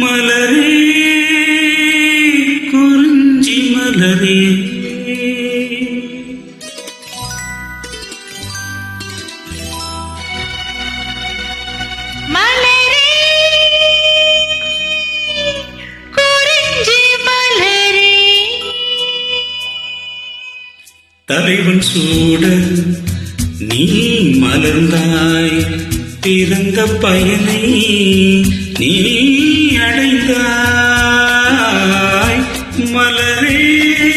மலரே குறிஞ்சி மலரே. மலரே குறிஞ்சி மலரே. தலைவன் சூட நீ மலர்ந்தாய் பிறந்த பயனை நீ அடைந்தாய் மலரே.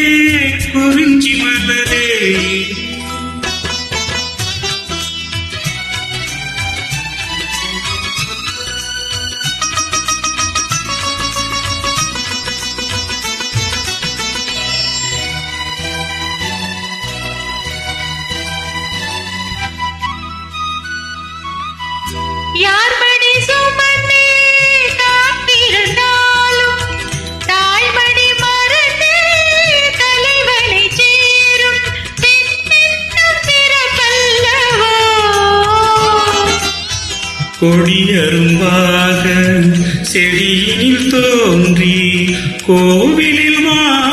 கொடியரும்பாக செடியில் தோன்றி கோவிலில் வாழும்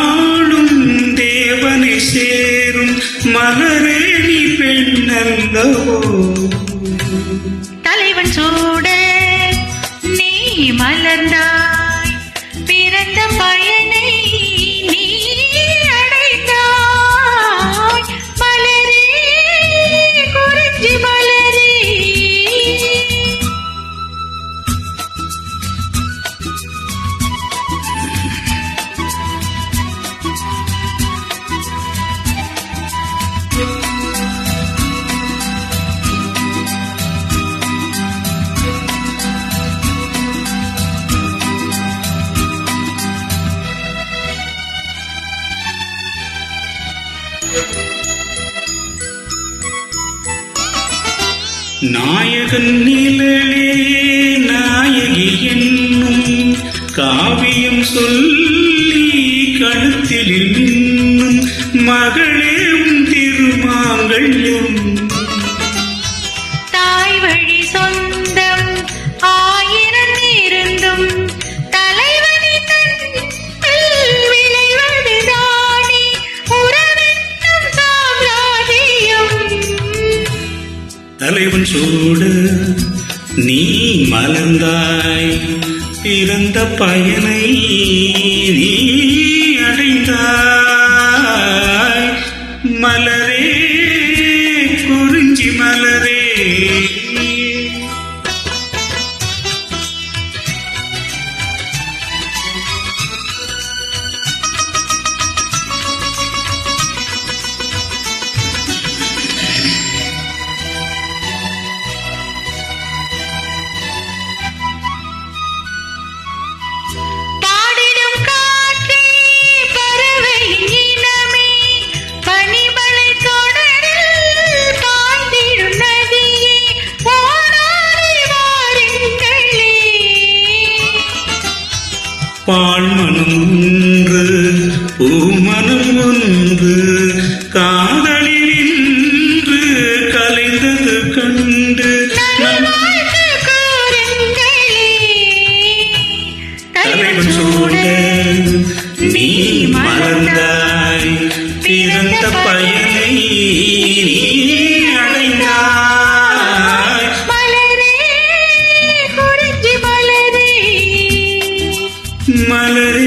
நாயகன் நிழலே நாயகி என்னும் காவியம் சொல்லி கழுத்தில் நின்னும் மகளே உன் தலைவன் சூடு. நீ மலர்ந்தாய். பிறந்த பயனை நீ அடைந்தாய். மலரே குறிஞ்சி மலரே மனம் ஒன்று காதலில் இன்று கலைந்தது கண்டு. தலைவன் சூட நீ மறந்தாய் பிறந்த பயனை மலரே